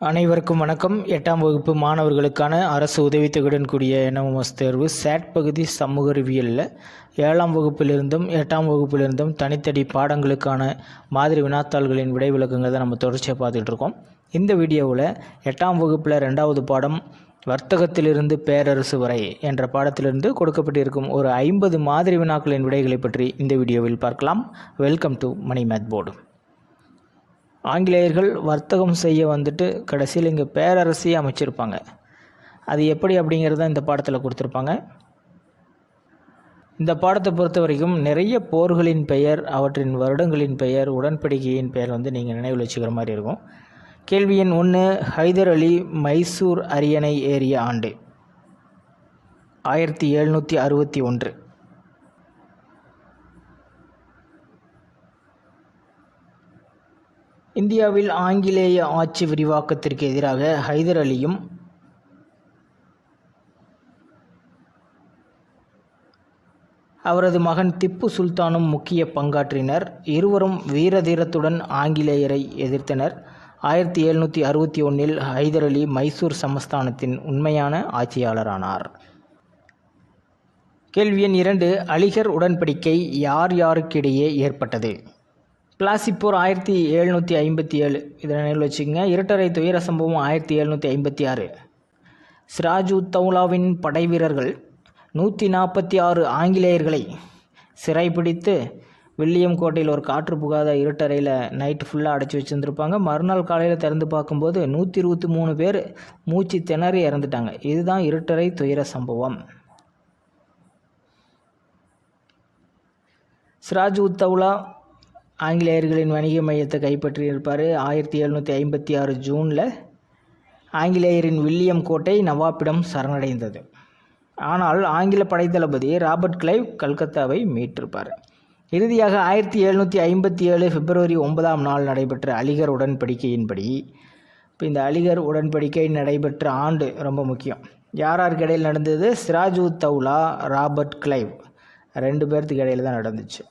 அனைவருக்கும் வணக்கம். எட்டாம் வகுப்பு மாணவர்களுக்கான அரசு உதவித்தொகையுடன் கூடிய என்எம்எஸ் தேர்வு சேட் பகுதி சமூக அறிவியலில் ஏழாம் வகுப்பிலிருந்தும் எட்டாம் வகுப்பிலிருந்தும் தனித்தனி பாடங்களுக்கான மாதிரி வினாத்தாள்களின் விடை விளக்கங்களை தான் நம்ம தொடர்ச்சியாக பார்த்துட்டு இருக்கோம். இந்த வீடியோவில் எட்டாம் வகுப்பில் ரெண்டாவது பாடம் வர்த்தகத்திலிருந்து பேரரசு வரை என்ற பாடத்திலிருந்து கொடுக்கப்பட்டிருக்கும் ஒரு ஐம்பது மாதிரி வினாக்களின் விடைகளை பற்றி இந்த வீடியோவில் பார்க்கலாம். Welcome to money math board ஆங்கிலேயர்கள் வர்த்தகம் செய்ய வந்துட்டு கடைசியில் இங்கே பேரரசியை அமைச்சிருப்பாங்க. அது எப்படி அப்படிங்கிறத இந்த பாடத்தில் கொடுத்துருப்பாங்க. இந்த பாடத்தை பொறுத்த வரைக்கும் நிறைய போர்களின் பெயர் அவற்றின் வருடங்களின் பெயர் உடன்படிக்கையின் பெயர் வந்து நீங்கள் நினைவில் வச்சுக்கிற மாதிரி இருக்கும். கேள்வி எண் ஒன்று ஹைதர் அலி மைசூர் அரியணை ஏறிய ஆண்டு. ஆயிரத்தி எழுநூற்றி அறுபத்தி ஒன்று. இந்தியாவில் ஆங்கிலேய ஆட்சி விரிவாக்கத்திற்கு எதிராக ஹைதர் அலியும் அவரது மகன் திப்பு சுல்தானும் முக்கிய பங்காற்றினர். இருவரும் வீரதீரத்துடன் ஆங்கிலேயரை எதிர்த்தனர். ஆயிரத்தி எழுநூற்றி அறுபத்தி ஒன்றில் ஹைதர் அலி மைசூர் சமஸ்தானத்தின் உண்மையான ஆட்சியாளரானார். கேள்வி எண் இரண்டு அலிகர் உடன்படிக்கை யார் யாருக்கிடையே ஏற்பட்டது? பிளாசிப்போர் ஆயிரத்தி எழுநூற்றி ஐம்பத்தி ஏழு. இதை நினைவில் வச்சுக்கோங்க. இரட்டரை துயர சம்பவம் ஆயிரத்தி எழுநூற்றி ஐம்பத்தி ஆறு. சிராஜு தௌலாவின் படை வீரர்கள் நூற்றி நாற்பத்தி ஆறு ஆங்கிலேயர்களை சிறைப்பிடித்து வில்லியம் கோட்டையில் ஒரு காற்று புகாத இருட்டறையில் நைட்டு ஃபுல்லாக அடைச்சி வச்சுருந்துருப்பாங்க. மறுநாள் காலையில் திறந்து பார்க்கும்போது நூற்றி இருபத்தி மூணு பேர் மூச்சு திணறி இறந்துட்டாங்க. இதுதான் இருட்டறை துயர சம்பவம். சிராஜ் உத்தவுலா ஆங்கிலேயர்களின் வணிக மையத்தை கைப்பற்றியிருப்பார். ஆயிரத்தி எழுநூற்றி ஐம்பத்தி ஆறு ஜூனில் ஆங்கிலேயரின் வில்லியம் கோட்டை நவாப்பிடம் சரணடைந்தது. ஆனால் ஆங்கில படைத்தளபதி ராபர்ட் கிளைவ் கல்கத்தாவை மீட்டிருப்பார். இறுதியாக ஆயிரத்தி எழுநூற்றி ஐம்பத்தி ஏழு பிப்ரவரி ஒன்பதாம் நாள் நடைபெற்ற அலிகர் உடன்படிக்கையின்படி இப்போ இந்த அலிகர் உடன்படிக்கை நடைபெற்ற ஆண்டு ரொம்ப முக்கியம். யார் யாருக்கு இடையில் நடந்தது? Siraj ud Daulah Robert Clive. ரெண்டு பேர்த்துக்கு இடையில் தான் நடந்துச்சு.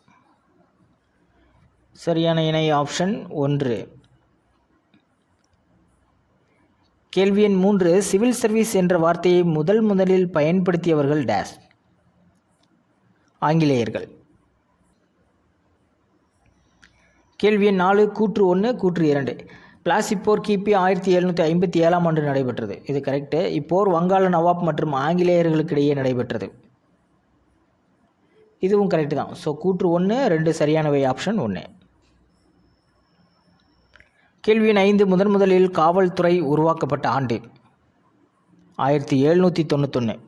சரியான இணை ஆப்ஷன் ஒன்று. கேள்வி எண் மூன்று சிவில் சர்வீஸ் என்ற வார்த்தையை முதல் முதலில் பயன்படுத்தியவர்கள் டேஸ் ஆங்கிலேயர்கள். கேள்வி எண் நாலு கூற்று ஒன்று கூற்று இரண்டு. பிளாசிப்போர் கிபி ஆயிரத்தி எழுநூற்றி ஐம்பத்தி ஏழாம் ஆண்டு நடைபெற்றது. இது கரெக்டு இப்போர் வங்காள நவாப் மற்றும் ஆங்கிலேயர்களுக்கிடையே நடைபெற்றது. இதுவும் கரெக்டு தான். ஸோ கூற்று ஒன்று ரெண்டு சரியானவை ஆப்ஷன் ஒன்று கேள்வியின் ஐந்து முதன் முதலில் காவல்துறை உருவாக்கப்பட்ட ஆண்டு. ஆயிரத்தி எழுநூற்றி தொண்ணூத்தொன்று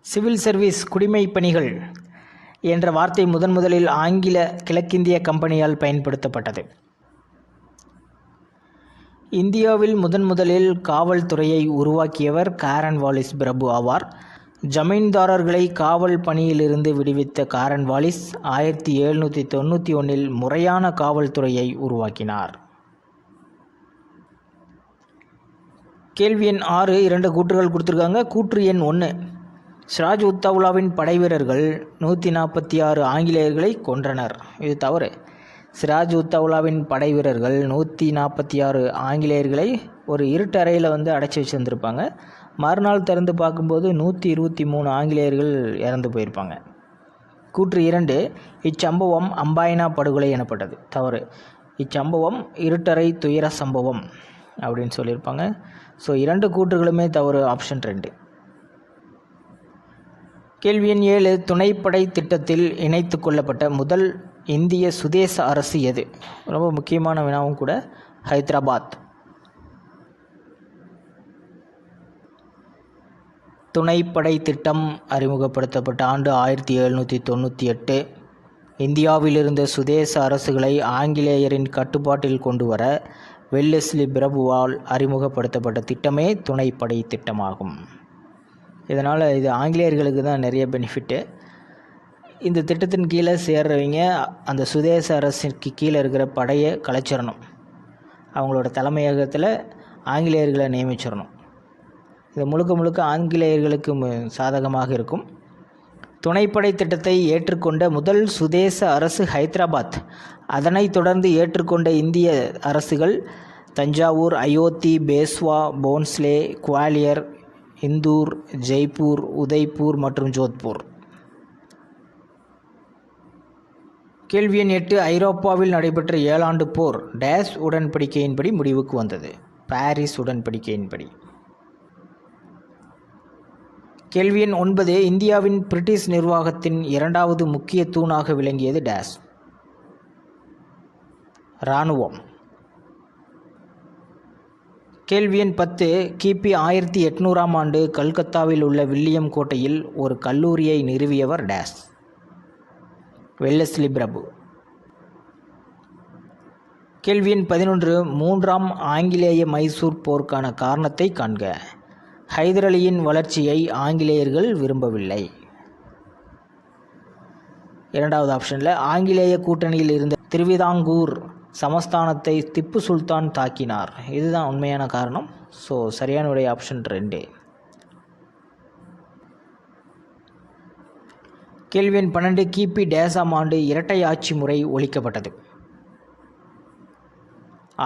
சிவில் சர்வீஸ் குடிமைப் பணிகள் என்ற வார்த்தை முதன் முதலில் ஆங்கில கிழக்கிந்திய கம்பெனியால் பயன்படுத்தப்பட்டது. இந்தியாவில் முதன் முதலில் காவல்துறையை உருவாக்கியவர் காரன் வாலிஸ் பிரபு ஆவார். ஜமீன்தாரர்களை காவல் பணியிலிருந்து விடுவித்த காரன் வாலிஸ் ஆயிரத்தி எழுநூற்றி தொண்ணூற்றி ஒன்றில் முறையான காவல்துறையை உருவாக்கினார். கேள்வி எண் ஆறு இரண்டு கூற்றுகள் கொடுத்துருக்காங்க. கூற்று எண் ஒன்று சிராஜ் உத்தவுலாவின் படைவீரர்கள் நூற்றி நாற்பத்தி ஆறு ஆங்கிலேயர்களை கொன்றனர். இது தவறு. சிராஜ் உத்தவுலாவின் படை வீரர்கள் நூற்றி நாற்பத்தி ஆறு ஆங்கிலேயர்களை ஒரு இருட்டறையில் வந்து அடைச்சி வச்சுருந்துருப்பாங்க. மறுநாள் திறந்து பார்க்கும்போது நூற்றி இருபத்தி மூணு ஆங்கிலேயர்கள் இறந்து போயிருப்பாங்க. கூற்று இரண்டு இச்சம்பவம் அம்பாயினா படுகொலை எனப்பட்டது. தவறு. இச்சம்பவம் இருட்டறை துயர சம்பவம் அப்படின்னு சொல்லியிருப்பாங்க. ஸோ இரண்டு கூற்றுகளுமே தவறு ஆப்ஷன் ரெண்டு. கேள்வி எண் ஏழு துணைப்படை திட்டத்தில் இணைத்து கொள்ளப்பட்ட முதல் இந்திய சுதேச அரசு எது? ரொம்ப முக்கியமான வினாவும் கூட ஹைதராபாத். துணைப்படை திட்டம் அறிமுகப்படுத்தப்பட்ட ஆண்டு ஆயிரத்தி எழுநூற்றி தொண்ணூற்றி எட்டு. இந்தியாவில் இருந்த சுதேச அரசுகளை ஆங்கிலேயரின் கட்டுப்பாட்டில் கொண்டு வர வெல்லஸ்லி பிரபுவால் அறிமுகப்படுத்தப்பட்ட திட்டமே துணைப்படை திட்டமாகும். இதனால் இது ஆங்கிலேயர்களுக்கு தான் நிறைய பெனிஃபிட்டு இந்த திட்டத்தின் கீழே சேர்றவங்க அந்த சுதேச அரசுக்கு கீழே இருக்கிற படையை கலைச்சிடணும் அவங்களோட தலைமையகத்தில் ஆங்கிலேயர்களை நியமிச்சிடணும் இது முழுக்க முழுக்க ஆங்கிலேயர்களுக்கு சாதகமாக இருக்கும். துணைப்படை திட்டத்தை ஏற்றுக்கொண்ட முதல் சுதேச அரசு ஹைதராபாத். அதனைத் தொடர்ந்து ஏற்றுக்கொண்ட இந்திய அரசுகள் தஞ்சாவூர் அயோத்தி பேஸ்வா போன்ஸ்லே குவாலியர் இந்தூர் ஜெய்ப்பூர் உதய்பூர் மற்றும் ஜோத்பூர். கேள்வி எண் எட்டு ஐரோப்பாவில் நடைபெற்ற ஏழாண்டு போர் டேஸ் உடன்படிக்கையின்படி முடிவுக்கு வந்தது. பாரிஸ் உடன்படிக்கையின்படி. கேள்வி எண் ஒன்பது இந்தியாவின் பிரிட்டிஷ் நிர்வாகத்தின் இரண்டாவது முக்கிய தூணாக விளங்கியது டேஸ். இராணுவம். கேள்வி எண் பத்து கிபி ஆயிரத்தி எட்நூறாம் ஆண்டு கல்கத்தாவில் உள்ள வில்லியம் கோட்டையில் ஒரு கல்லூரியை நிறுவியவர் டேஸ். வெல்லஸ்லி பிரபு. கேள்வி எண் பதினொன்று மூன்றாம் ஆங்கிலேய மைசூர் போருக்கான காரணத்தை காண்க. ஹைதர் அலியின் வளர்ச்சியை ஆங்கிலேயர்கள் விரும்பவில்லை. இரண்டாவது ஆப்ஷனில் ஆங்கிலேய கூட்டணியில் இருந்த திருவிதாங்கூர் சமஸ்தானத்தை திப்பு சுல்தான் தாக்கினார். இதுதான் உண்மையான காரணம். ஸோ சரியான ஆப்ஷன் ரெண்டு. கேள்வியின் பன்னெண்டு கிபி டேசாம் ஆண்டு இரட்டை ஆட்சி முறை ஒழிக்கப்பட்டது.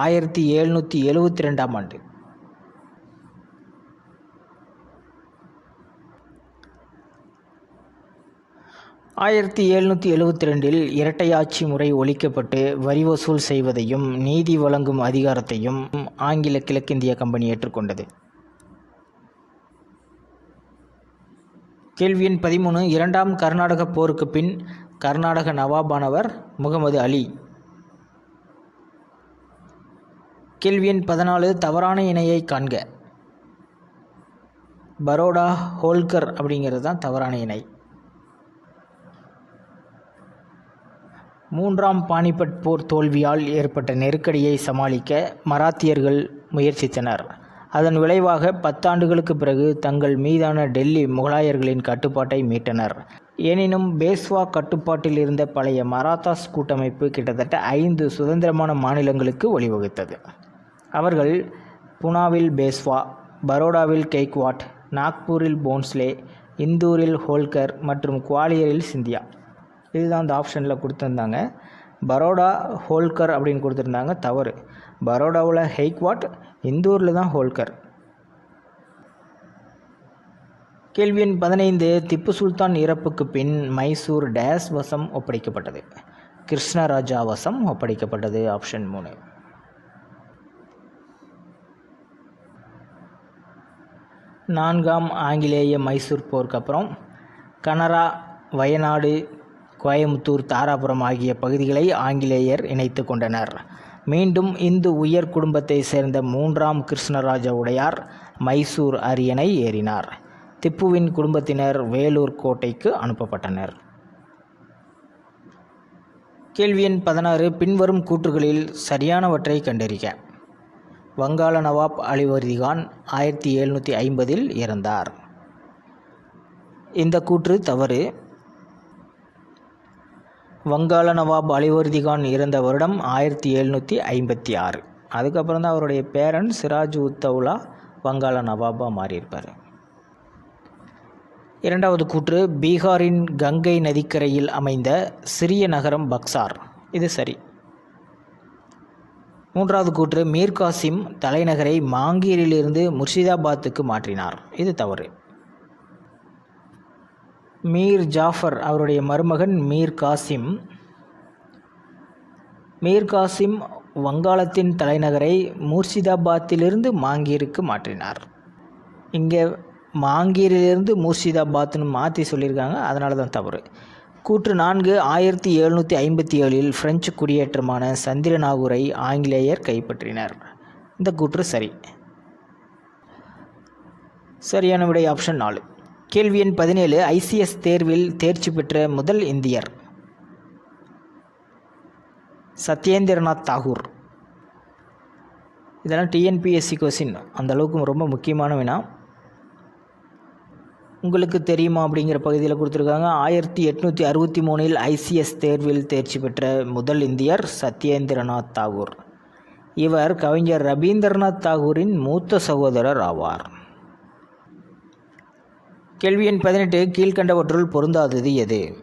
ஆயிரத்தி எழுநூற்றி எழுபத்தி ரெண்டாம் ஆண்டு. ஆயிரத்தி எழுநூற்றி எழுவத்தி ரெண்டில் இரட்டையாட்சி முறை ஒழிக்கப்பட்டு வரி வசூல் செய்வதையும் நீதி வழங்கும் அதிகாரத்தையும் ஆங்கில கிழக்கிந்திய கம்பெனி ஏற்றுக்கொண்டது. கேள்வி எண் பதிமூணு இரண்டாம் கர்நாடக போருக்கு பின் கர்நாடக நவாபானவர் முகமது அலி. கேள்வி எண் பதினாலு தவறான இணையை காண்க. பரோடா ஹோல்கர் அப்படிங்கிறது தான் தவறான இணை. மூன்றாம் பானிபட் போர் தோல்வியால் ஏற்பட்ட நெருக்கடியை சமாளிக்க மராத்தியர்கள் முயற்சித்தனர். அதன் விளைவாக பத்தாண்டுகளுக்கு பிறகு தங்கள் மீதான டெல்லி முகலாயர்களின் கட்டுப்பாட்டை மீட்டனர். எனினும் பேஸ்வா கட்டுப்பாட்டில் இருந்த பழைய மராத்தாஸ் கூட்டமைப்பு கிட்டத்தட்ட ஐந்து சுதந்திரமான மாநிலங்களுக்கு வழிவகுத்தது. அவர்கள் புனாவில் பேஸ்வா பரோடாவில் கெய்க்வாட் நாக்பூரில் போன்ஸ்லே இந்தூரில் ஹோல்கர் மற்றும் குவாலியரில் சிந்தியா. இதுதான் அந்த ஆப்ஷனில் கொடுத்துருந்தாங்க. பரோடா ஹோல்கர் அப்படின்னு கொடுத்துருந்தாங்க. தவறு. பரோடாவில் ஹெய்க்வாட் இந்தூரில் தான் ஹோல்கர். கேள்வி எண் பதினைந்து திப்பு சுல்தான் இறப்புக்கு பின் மைசூர் டேஸ் வசம் ஒப்படைக்கப்பட்டது. கிருஷ்ணராஜா வசம் ஒப்படைக்கப்பட்டது ஆப்ஷன் மூணு. நான்காம் ஆங்கிலேய மைசூர் போருக்கு அப்புறம் கனரா வயநாடு கோயமுத்தூர் தாராபுரம் ஆகிய பகுதிகளை ஆங்கிலேயர் இணைத்து கொண்டனர். மீண்டும் இந்து உயர் குடும்பத்தை சேர்ந்த மூன்றாம் கிருஷ்ணராஜ உடையார் மைசூர் அரியணை ஏறினார். திப்புவின் குடும்பத்தினர் வேலூர் கோட்டைக்கு அனுப்பப்பட்டனர். கேள்வி எண் பதினாறு பின்வரும் கூற்றுகளில் சரியானவற்றை கண்டறிக. வங்காள நவாப் அலிவர்திகான் ஆயிரத்தி எழுநூற்றி ஐம்பதில் இறந்தார். இந்த கூற்று தவறு. வங்காள நவாப் அலிவர்திகான் இறந்த வருடம் ஆயிரத்தி எழுநூற்றி ஐம்பத்தி ஆறு. அதுக்கப்புறம் தான் அவருடைய பேரன் சிராஜ் உத்தவுலா வங்காள நவாபாக மாறியிருப்பார். இரண்டாவது கூற்று பீகாரின் கங்கை நதிக்கரையில் அமைந்த சிறிய நகரம் பக்சார். இது சரி. மூன்றாவது கூற்று மீர் காசிம் தலைநகரை மாங்கீரிலிருந்து முர்ஷிதாபாத்துக்கு மாற்றினார். இது தவறு. மீர் ஜாஃபர் அவருடைய மருமகன் மீர் காசிம். மீர் காசிம் வங்காளத்தின் தலைநகரை முர்ஷிதாபாத்திலிருந்து மாங்கீருக்கு மாற்றினார். இங்கே மாங்கீரிலிருந்து முர்ஷிதாபாத்னு மாற்றி சொல்லியிருக்காங்க அதனால தான் தவறு. கூற்று நான்கு ஆயிரத்தி எழுநூற்றி ஐம்பத்தி ஏழில் பிரெஞ்சு குடியேற்றமான சந்திரநாகூரை ஆங்கிலேயர் கைப்பற்றினர். இந்த கூற்று சரி. சரியான விடை ஆப்ஷன் நாலு. கேள்வி எண் பதினேழு ஐசிஎஸ் தேர்வில் தேர்ச்சி பெற்ற முதல் இந்தியர். சத்யேந்திரநாத் தாகூர். இதெல்லாம் டிஎன்பிஎஸ்சி கொஸ்டின் அந்தளவுக்கு ரொம்ப முக்கியமான வினா உங்களுக்கு தெரியுமா அப்படிங்கிற பகுதியில் கொடுத்துருக்காங்க. ஆயிரத்தி எட்நூற்றி அறுபத்தி மூணில் ஐசிஎஸ் தேர்வில் தேர்ச்சி பெற்ற முதல் இந்தியர் சத்யேந்திரநாத் தாகூர். இவர் கவிஞர் ரவீந்திரநாத் தாகூரின் மூத்த சகோதரர் ஆவார். கேள்வி எண் பதினெட்டு கீழ்கண்டவற்றுள் பொருந்தாதது எது?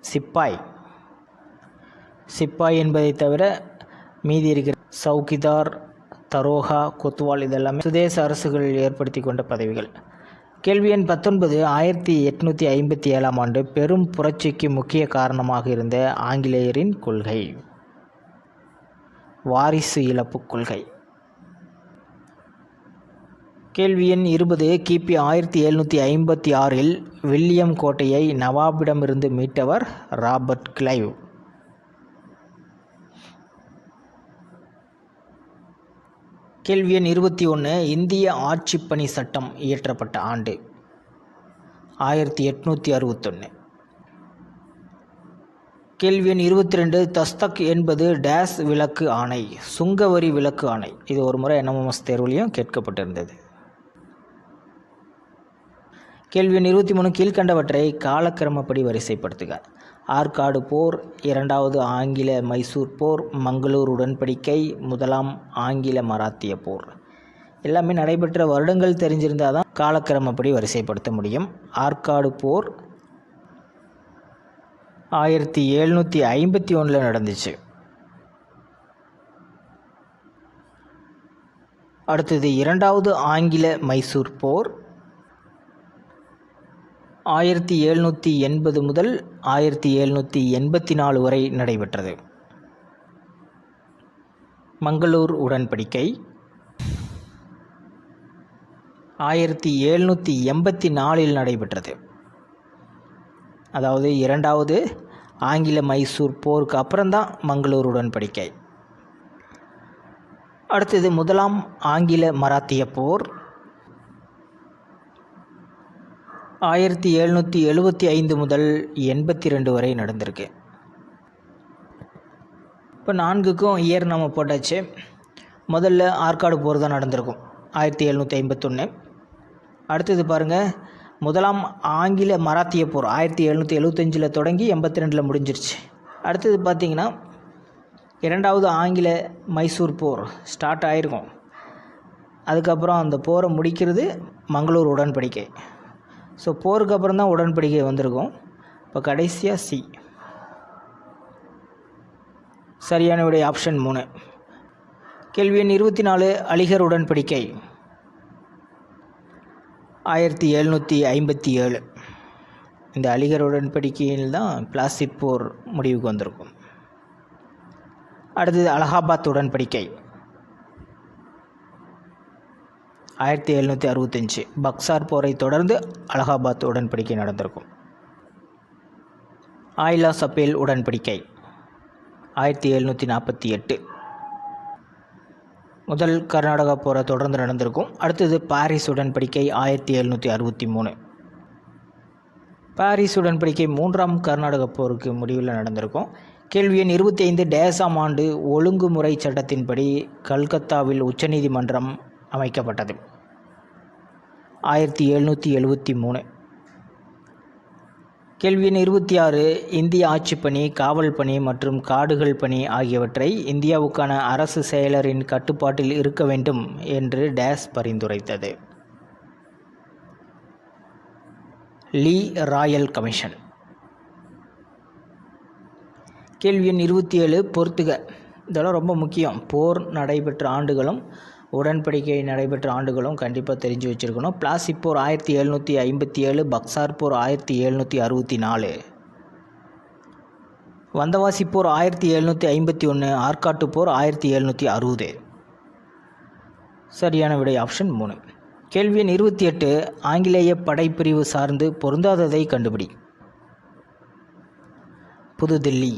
சிப்பாய். சிப்பாய் என்பதை தவிர மீதி இருக்கிற சவுகிதார் தரோகா கொத்வால் இதெல்லாமே சுதேச அரசுகள் ஏற்படுத்தி கொண்ட பதவிகள். கேள்வி எண் பத்தொன்பது ஆயிரத்தி எட்நூற்றி ஐம்பத்தி ஏழாம் ஆண்டு பெரும் புரட்சிக்கு முக்கிய காரணமாக இருந்த ஆங்கிலேயரின் கொள்கை. வாரிசு இழப்பு கொள்கை. கேள்வி எண் இருபது கிபி ஆயிரத்தி எழுநூற்றி ஐம்பத்தி ஆறில் வில்லியம் கோட்டையை நவாபிடமிருந்து மீட்டவர் ராபர்ட் கிளைவ். கேள்வி எண் இருபத்தி ஒன்று இந்திய ஆட்சிப்பணி சட்டம் இயற்றப்பட்ட ஆண்டு. ஆயிரத்தி எட்நூற்றி அறுபத்தொன்று கேள்வி எண் இருபத்தி ரெண்டு தஸ்தக் என்பது டேஸ் விளக்கு ஆணை சுங்கவரி விளக்கு ஆணை. இது ஒரு முறை என்எம்எஸ் தேர்வுலையும் கேட்கப்பட்டிருந்தது. கேள்வி இருபத்தி மூணு கீழ்கண்டவற்றை காலக்கிரமப்படி வரிசைப்படுத்துக. ஆற்காடு போர் இரண்டாவது ஆங்கில மைசூர் போர் மங்களூர் உடன்படிக்கை முதலாம் ஆங்கில மராத்திய போர். எல்லாமே நடைபெற்ற வருடங்கள் தெரிஞ்சிருந்தால் தான் காலக்கிரமப்படி வரிசைப்படுத்த முடியும். ஆற்காடு போர் ஆயிரத்தி எழுநூற்றி ஐம்பத்தி ஒன்றில் நடந்துச்சு. அடுத்தது இரண்டாவது ஆங்கில மைசூர் போர் ஆயிரத்தி எழுநூற்றி எண்பது முதல் ஆயிரத்தி எழுநூற்றி எண்பத்தி நாலு வரை நடைபெற்றது. மங்களூர் உடன்படிக்கை. ஆயிரத்தி எழுநூற்றி எண்பத்தி நாலில் நடைபெற்றது. அதாவது இரண்டாவது ஆங்கில மைசூர் போருக்கு அப்புறம்தான் மங்களூர் உடன்படிக்கை. அடுத்தது முதலாம் ஆங்கில மராத்திய போர். ஆயிரத்தி எழுநூற்றி எழுபத்தி ஐந்து முதல் எண்பத்தி ரெண்டு வரை நடந்திருக்கு. இப்போ நான்குக்கும் இயர் நம்ம போட்டாச்சு. முதல்ல ஆற்காடு போர் தான் நடந்திருக்கும் ஆயிரத்தி எழுநூற்றி ஐம்பத்தொன்று அடுத்தது பாருங்கள் முதலாம் ஆங்கில மராத்திய போர் ஆயிரத்தி எழுநூற்றி எழுபத்தஞ்சில் தொடங்கி எண்பத்தி ரெண்டில் முடிஞ்சிருச்சு. அடுத்தது பார்த்திங்கன்னா இரண்டாவது ஆங்கில மைசூர் போர் ஸ்டார்ட் ஆகிருக்கும் அதுக்கப்புறம் அந்த போரை முடிக்கிறது மங்களூர் உடன்படிக்கை. ஸோ போருக்கு அப்புறம் தான் உடன்படிக்கை வந்திருக்கும். இப்போ கடைசியாக சி சரியான விடை ஆப்ஷன் மூணு. கேள்வி எண் இருபத்தி நாலு அலிகர் உடன்படிக்கை. ஆயிரத்தி எழுநூற்றி ஐம்பத்தி ஏழு. இந்த அலிகர் உடன்படிக்கையில் தான் பிளாஸ்டிக் போர் முடிவுக்கு வந்திருக்கும். அடுத்தது அலகாபாத் உடன்படிக்கை. ஆயிரத்தி எழுநூற்றி அறுபத்தஞ்சு பக்சார் போரை தொடர்ந்து அலகாபாத் உடன்படிக்கை நடந்திருக்கும். ஆயிலா சபேல் உடன்படிக்கை. ஆயிரத்தி எழுநூற்றி நாற்பத்தி எட்டு முதல் கர்நாடகா போரை தொடர்ந்து நடந்திருக்கும். அடுத்தது பாரிஸ் உடன்படிக்கை ஆயிரத்தி எழுநூற்றி அறுபத்தி மூணு. பாரிஸ் உடன்படிக்கை மூன்றாம் கர்நாடக போருக்கு முடிவில் நடந்திருக்கும். கேள்வி எண் இருபத்தி ஐந்து டேசாம் ஆண்டு ஒழுங்குமுறை சட்டத்தின்படி கல்கத்தாவில் உச்சநீதிமன்றம் அமைக்கப்பட்டது. ஆயிரத்தி எழுநூற்றி எழுபத்தி மூணு. கேள்வி எண் இருபத்தி ஆறு இந்திய ஆட்சிப்பணி காவல் பணி மற்றும் காடுகள் பணி ஆகியவற்றை இந்தியாவுக்கான அரசு செயலரின் கட்டுப்பாட்டில் இருக்க வேண்டும் என்று டேஸ் பரிந்துரைத்தது. Lee royal commission. கேள்வி எண் இருபத்தி ஏழு பொறுத்துக இதெல்லாம் ரொம்ப முக்கியம். போர் நடைபெற்ற ஆண்டுகளும் உடன்படிக்கை நடைபெற்ற ஆண்டுகளும் கண்டிப்பாக தெரிஞ்சு வச்சுருக்கணும். பிளாசிப் போர் ஆயிரத்தி எழுநூற்றி ஐம்பத்தி ஏழு பக்சார் போர் ஆயிரத்தி எழுநூற்றி அறுபத்தி நாலு. வந்தவாசி போர் ஆயிரத்தி எழுநூற்றி ஐம்பத்தி ஒன்று ஆற்காட்டு போர் ஆயிரத்தி எழுநூற்றி அறுபது. சரியான விடை ஆப்ஷன் மூணு. கேள்வி எண் இருபத்தி எட்டு ஆங்கிலேய படைப்பிரிவு சார்ந்து பொருந்தாததை கண்டுபிடி. புதுதில்லி.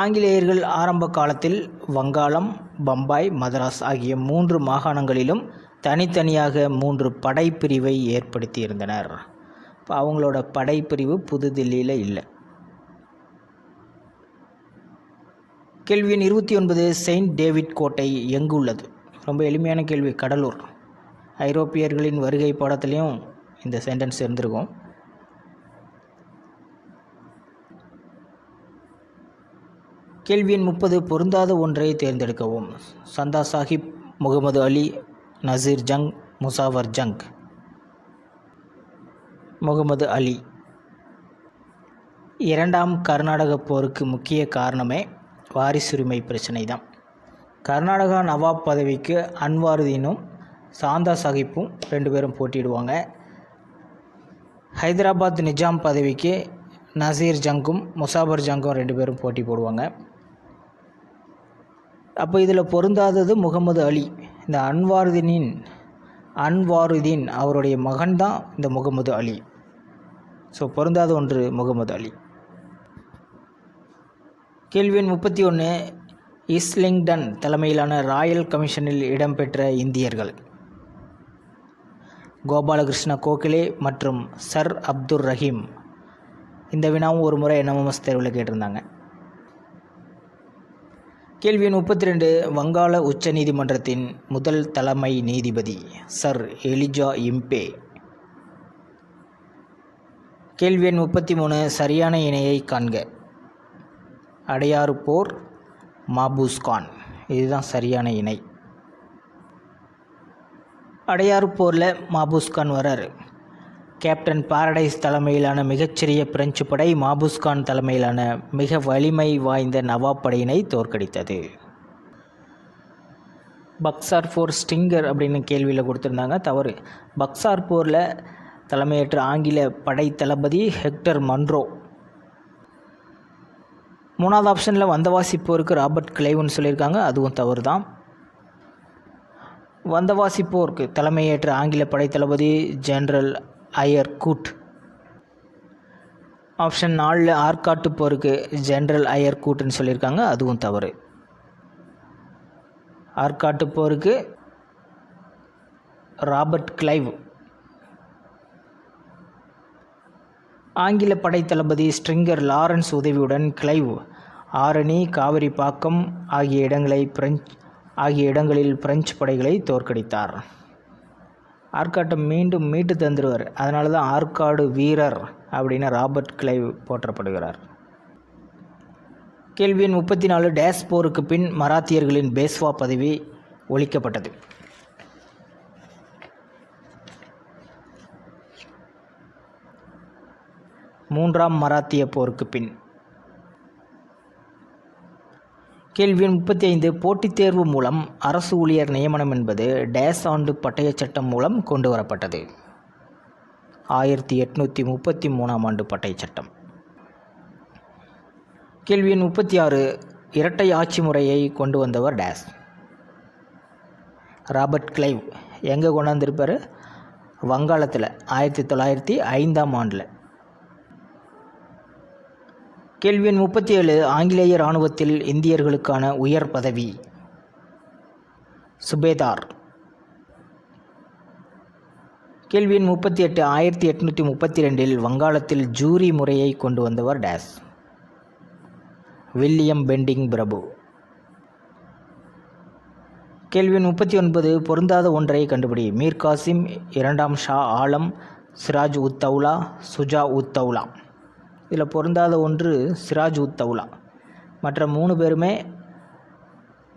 ஆங்கிலேயர்கள் ஆரம்ப காலத்தில் வங்காளம் பம்பாய் மதராஸ் ஆகிய மூன்று மாகாணங்களிலும் தனித்தனியாக மூன்று படைப்பிரிவை ஏற்படுத்தியிருந்தனர். இப்போ அவங்களோட படைப்பிரிவு புதுதில்லியில் இல்லை. கேள்வி எண் இருபத்தி ஒன்பது செயின்ட் டேவிட் கோட்டை எங்கு உள்ளது ரொம்ப எளிமையான கேள்வி கடலூர். ஐரோப்பியர்களின் வருகை பாடத்துலேயும் இந்த சென்டென்ஸ் இருந்திருக்கும். கேள்வி எண் முப்பது பொருந்தாத ஒன்றை தேர்ந்தெடுக்கவும். சந்தா சாஹிப் முகமது அலி நசீர் ஜங் முசாவர் ஜங். முகமது அலி. இரண்டாம் கர்நாடக போருக்கு முக்கிய காரணமே வாரிசுரிமை பிரச்சனை தான் கர்நாடகா நவாப் பதவிக்கு அன்வாருதீனும் சாந்தா சாஹிப்பும் ரெண்டு பேரும் போட்டியிடுவாங்க. ஹைதராபாத் நிஜாம் பதவிக்கு நசீர் ஜங்கும் முசாபர் ஜங்கும் ரெண்டு பேரும் போட்டி போடுவாங்க. அப்போ இதில் பொருந்தாதது முகமது அலி. இந்த அன்வாருதீனின் அன்வாருதீன் அவருடைய மகன்தான் இந்த முகமது அலி. ஸோ பொருந்தாத ஒன்று முகமது அலி. கேள்வி எண் முப்பத்தி ஒன்று இஸ்லிங்டன் தலைமையிலான ராயல் கமிஷனில் இடம்பெற்ற இந்தியர்கள். கோபாலகிருஷ்ண கோகலே மற்றும் சர் அப்துர் ரஹீம். இந்த வினாவும் ஒரு முறை என்எம்எஸ் தேர்வில் கேட்டிருந்தாங்க. கேள்வி எண் முப்பத்தி ரெண்டு வங்காள உச்ச நீதிமன்றத்தின் முதல் தலைமை நீதிபதி சர் எலிஜா இம்பே. கேள்வி எண் முப்பத்தி மூணு சரியான இணையை காண்க. அடையாறு போர் மாபூஸ் கான். இதுதான் சரியான இணை. அடையாறு போரில் மாபூஸ்கான் வராரு. கேப்டன் பாரடைஸ் தலைமையிலான மிகச்சிறிய பிரெஞ்சு படை மாபூஸ்கான் தலைமையிலான மிக வலிமை வாய்ந்த நவாப் படையினை தோற்கடித்தது. பக்சார் போர் ஸ்டிங்கர் அப்படின்னு கேள்வியில் கொடுத்துருந்தாங்க. தவறு. பக்சார் போரில் தலைமையேற்ற ஆங்கில படை தளபதி ஹெக்டர் மன்ரோ மூணாவது ஆப்ஷனில் வந்தவாசி போருக்கு ராபர்ட் கிளைவுன்னு சொல்லியிருக்காங்க. அதுவும் தவறு தான் வந்தவாசி போருக்கு தலைமையேற்ற ஆங்கில படை தளபதி ஜெனரல் அயர்கூட் ஆப்ஷன் நாலில் ஆற்காட்டு போருக்கு ஜென்ரல் அயர் கூட்டுன்னு சொல்லியிருக்காங்க அதுவும் தவறு. ஆற்காட்டு போருக்கு ராபர்ட் கிளைவ். ஆங்கில படைத்தளபதி ஸ்ட்ரிங்கர் லாரன்ஸ் உதவியுடன் கிளைவ் ஆரணி காவிரிப்பாக்கம் ஆகிய இடங்களை பிரெஞ்ச் ஆகிய இடங்களில் பிரெஞ்சு படைகளை தோற்கடித்தார். ஆற்காட்டை மீண்டும் மீட்டு தந்துடுவார் அதனால தான் ஆற்காடு வீரர் அப்படின்னு ராபர்ட் கிளைவ் போற்றப்படுகிறார். கேள்வி எண் முப்பத்தி நாலு டேஸ் போருக்கு பின் மராத்தியர்களின் பேஸ்வா பதவி ஒழிக்கப்பட்டது. மூன்றாம் மராத்திய போருக்கு பின் கேள்வி முப்பத்தி ஐந்து போட்டித் தேர்வு மூலம் அரசு ஊழியர் நியமனம் என்பது டேஸ் ஆண்டு பட்டய சட்டம் மூலம் கொண்டு வரப்பட்டது. ஆயிரத்தி எட்நூற்றி முப்பத்தி மூணாம் ஆண்டு பட்டய சட்டம். கேள்வி எண் முப்பத்தி ஆறு இரட்டை ஆட்சி முறையை கொண்டு வந்தவர் டேஸ். ராபர்ட் கிளைவ் எங்கே கொண்டாந்துருப்பார்? வங்காளத்தில் ஆயிரத்தி தொள்ளாயிரத்தி ஐந்தாம் ஆண்டில். கேள்வி எண் முப்பத்தி ஏழு ஆங்கிலேய இராணுவத்தில் இந்தியர்களுக்கான உயர் பதவி. சுபேதார். கேள்வி எண் முப்பத்தி எட்டு ஆயிரத்தி எட்நூற்றி முப்பத்தி ரெண்டில் வங்காளத்தில் ஜூரி முறையை கொண்டு வந்தவர் டேஸ். வில்லியம் பெண்டிங் பிரபு. கேள்வி எண் முப்பத்தி ஒன்பது பொருந்தாத ஒன்றை கண்டுபிடி. மீர் காசிம் இரண்டாம் ஷா ஆலம் சிராஜ் உத்தௌலா சுஜா உத்தௌலா இதில் பொருந்தாத ஒன்று சிராஜ் உத் தௌலா. மற்ற மூணு பேருமே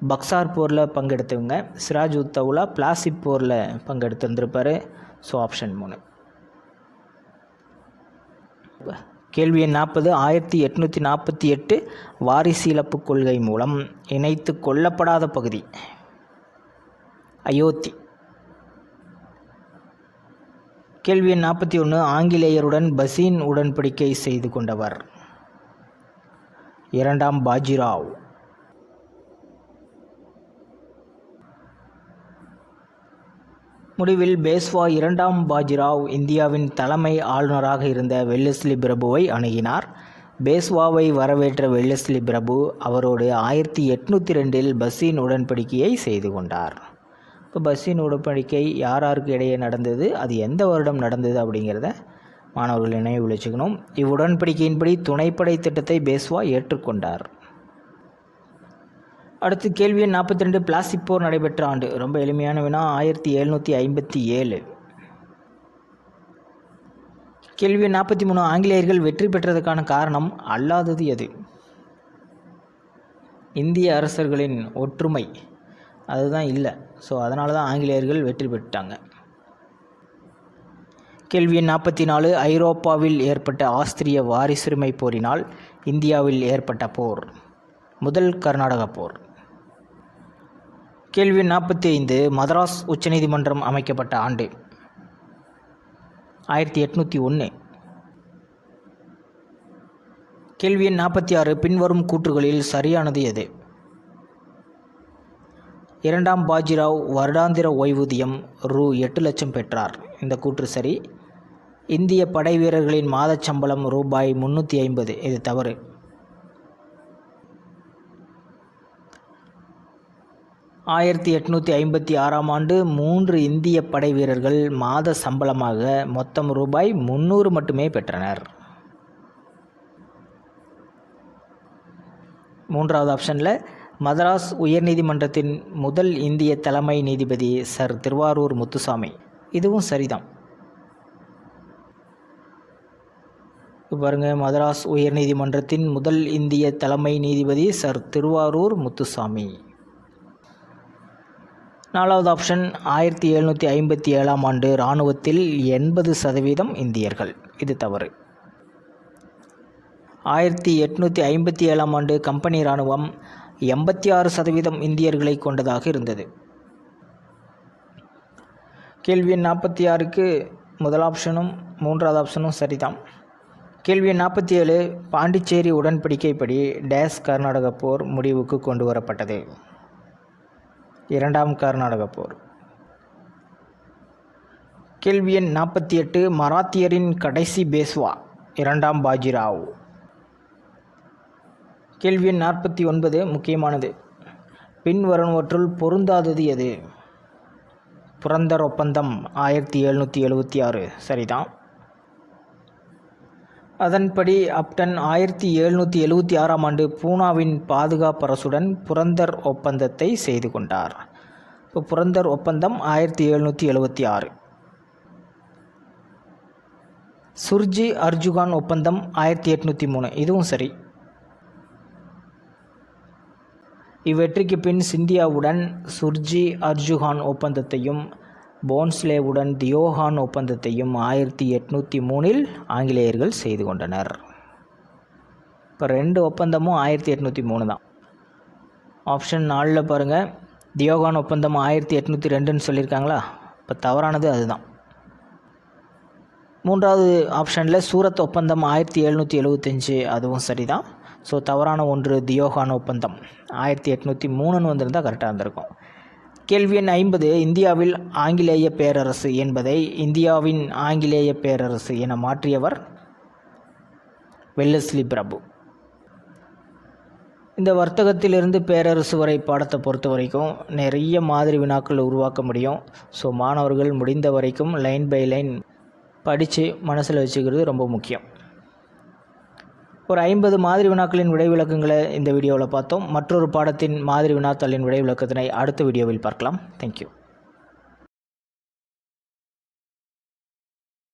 பக்சார் போரில் பங்கெடுத்தவங்க. சிராஜ் உத் தௌலா பிளாசிப் போரில் பங்கெடுத்திருந்திருப்பார். ஸோ ஆப்ஷன் மூணு. கேள்வி எண் நாற்பது. ஆயிரத்தி எட்நூற்றி நாற்பத்தி எட்டு வாரிசு இழப்பு கொள்கை மூலம் இணைத்து கொல்லப்படாத பகுதி. அயோத்தி. கேள்வி எண் நாற்பத்தி ஒன்று ஆங்கிலேயருடன் பசீன் உடன்படிக்கை செய்து கொண்டவர். இரண்டாம் பாஜிராவ். முடிவில் பேஸ்வா இரண்டாம் பாஜிராவ் இந்தியாவின் தலைமை ஆளுநராக இருந்த வெல்லஸ்லி பிரபுவை அணுகினார். பேஸ்வாவை வரவேற்ற வெல்லஸ்லி பிரபு அவரோடு ஆயிரத்தி எட்நூற்றி ரெண்டில் பசீன் உடன்படிக்கையை செய்து கொண்டார். இப்போ பஸ்ஸின் உடன்படிக்கை யார் யாருக்கு இடையே நடந்தது? அது எந்த வருடம் நடந்தது அப்படிங்கிறத மாணவர்கள் நினைவு வச்சுக்கணும் இவ்வுடன்படிக்கையின்படி துணைப்படை திட்டத்தை பேஸ்வா ஏற்றுக்கொண்டார். அடுத்து கேள்வி எண் நாற்பத்தி ரெண்டு பிளாஸ்டிக் போர் நடைபெற்ற ஆண்டு. ரொம்ப எளிமையான வினா ஆயிரத்தி எழுநூற்றி ஐம்பத்தி ஏழு. கேள்வி எண் நாற்பத்தி மூணு ஆங்கிலேயர்கள் வெற்றி பெற்றதற்கான காரணம் அல்லாதது எது? இந்திய அரசர்களின் ஒற்றுமை. அதுதான் இல்லை. ஸோ அதனால தான் ஆங்கிலேயர்கள் வெற்றி பெற்றாங்க கேள்வி எண் நாற்பத்தி நாலு ஐரோப்பாவில் ஏற்பட்ட ஆஸ்திரிய வாரிசுரிமை போரினால் இந்தியாவில் ஏற்பட்ட போர் முதல் கர்நாடக போர். கேள்வி எண் நாற்பத்தி ஐந்து மதராஸ் உச்சநீதிமன்றம் அமைக்கப்பட்ட ஆண்டு. ஆயிரத்தி எட்நூற்றி ஒன்று கேள்வி எண் நாற்பத்தி ஆறு பின்வரும் கூற்றுகளில் சரியானது எது? இரண்டாம் பாஜிராவ் வருடாந்திர ஓய்வூதியம் ரூ எட்டு லட்சம் பெற்றார். இந்த கூற்று சரி. இந்திய படை வீரர்களின் மாதச் சம்பளம் ரூபாய் முந்நூற்றி ஐம்பது. இது தவறு. ஆயிரத்தி எட்நூற்றி ஐம்பத்தி ஆறாம் ஆண்டு மூன்று இந்திய படை வீரர்கள் மாத சம்பளமாக மொத்தம் ரூபாய் முந்நூறு மட்டுமே பெற்றனர். மூன்றாவது ஆப்ஷனில் மதராஸ் உயர்நீதிமன்றத்தின் முதல் இந்திய தலைமை நீதிபதி சர் திருவாரூர் முத்துசாமி. இதுவும் சரிதான். பாருங்க மதராஸ் உயர்நீதிமன்றத்தின் முதல் இந்திய தலைமை நீதிபதி சர் திருவாரூர் முத்துசாமி. நாலாவது ஆப்ஷன் ஆயிரத்தி எழுநூற்றி ஐம்பத்தி ஏழாம் ஆண்டு இராணுவத்தில் எண்பது சதவீதம் இந்தியர்கள். இது தவறு. ஆயிரத்தி எட்நூற்றி ஐம்பத்தி ஏழாம் ஆண்டு கம்பெனி இராணுவம் எண்பத்தி ஆறு சதவீதம் இந்தியர்களை கொண்டதாக இருந்தது. கேள்வி எண் நாற்பத்தி ஆறுக்கு முதல் ஆப்ஷனும் மூன்றாவது ஆப்ஷனும் சரிதான். கேள்வி எண் நாற்பத்தி ஏழு பாண்டிச்சேரி உடன்படிக்கைப்படி டேஸ் கர்நாடக போர் முடிவுக்கு கொண்டு வரப்பட்டது. இரண்டாம் கர்நாடக போர். கேள்வி எண் நாற்பத்தி எட்டு மராத்தியரின் கடைசி பேஸ்வா இரண்டாம் பாஜிராவ். கேள்வி எண் நாற்பத்தி ஒன்பது முக்கியமானது. பின்வருவற்றுள் பொருந்தாதது எது? புரந்தர் ஒப்பந்தம் ஆயிரத்தி எழுநூற்றி எழுபத்தி ஆறு. சரிதான். அதன்படி அப்டன் ஆயிரத்தி எழுநூற்றி எழுபத்தி ஆறாம் ஆண்டு பூனாவின் பாதுகாப்பரசுடன் புரந்தர் ஒப்பந்தத்தை செய்து கொண்டார். இப்போ புரந்தர் ஒப்பந்தம் ஆயிரத்தி எழுநூற்றி எழுபத்தி ஆறு. சுர்ஜி அர்ஜுகான் ஒப்பந்தம் ஆயிரத்தி எட்நூற்றி மூணு. இதுவும் சரி. இவ்வெற்றிக்கு பின் சிந்தியாவுடன் சுர்ஜி அர்ஜுகான் ஒப்பந்தத்தையும் போன்ஸ்லேவுடன் தியோஹான் ஒப்பந்தத்தையும் ஆயிரத்தி எட்நூற்றி மூணில் ஆங்கிலேயர்கள் செய்து கொண்டனர். இப்போ ரெண்டு ஒப்பந்தமும் ஆயிரத்தி எட்நூற்றி மூணு தான். ஆப்ஷன் நாலில் பாருங்கள் தியோகான் ஒப்பந்தம் ஆயிரத்தி எட்நூற்றி ரெண்டுன்னு சொல்லியிருக்காங்களா? இப்போ தவறானது அதுதான். மூன்றாவது ஆப்ஷனில் சூரத் ஒப்பந்தம் ஆயிரத்தி எழுநூற்றி எழுபத்தஞ்சு அதுவும் சரிதான். ஸோ தவறான ஒன்று தியோகான் ஒப்பந்தம். ஆயிரத்தி எட்நூற்றி மூணுன்னு வந்திருந்தால் கரெக்டாக இருந்திருக்கும். கேள்வி எண் ஐம்பது இந்தியாவில் ஆங்கிலேய பேரரசு என்பதை இந்தியாவின் ஆங்கிலேய பேரரசு என மாற்றியவர் வெல்லஸ்லி பிரபு. இந்த வர்த்தகத்திலிருந்து பேரரசு வரை பாடத்தை பொறுத்த வரைக்கும் நிறைய மாதிரி வினாக்கள் உருவாக்க முடியும். ஸோ மாணவர்கள் முடிந்த வரைக்கும் லைன் பை லைன் படித்து மனசில் வச்சுக்கிறது ரொம்ப முக்கியம். ஒரு ஐம்பது மாதிரி வினாக்களின் விடைவிளக்கங்களை இந்த வீடியோவில் பார்த்தோம். மற்றொரு பாடத்தின் மாதிரி வினாத்தாளின் விடைவிளக்கத்தினை அடுத்த வீடியோவில் பார்க்கலாம். தேங்க்யூ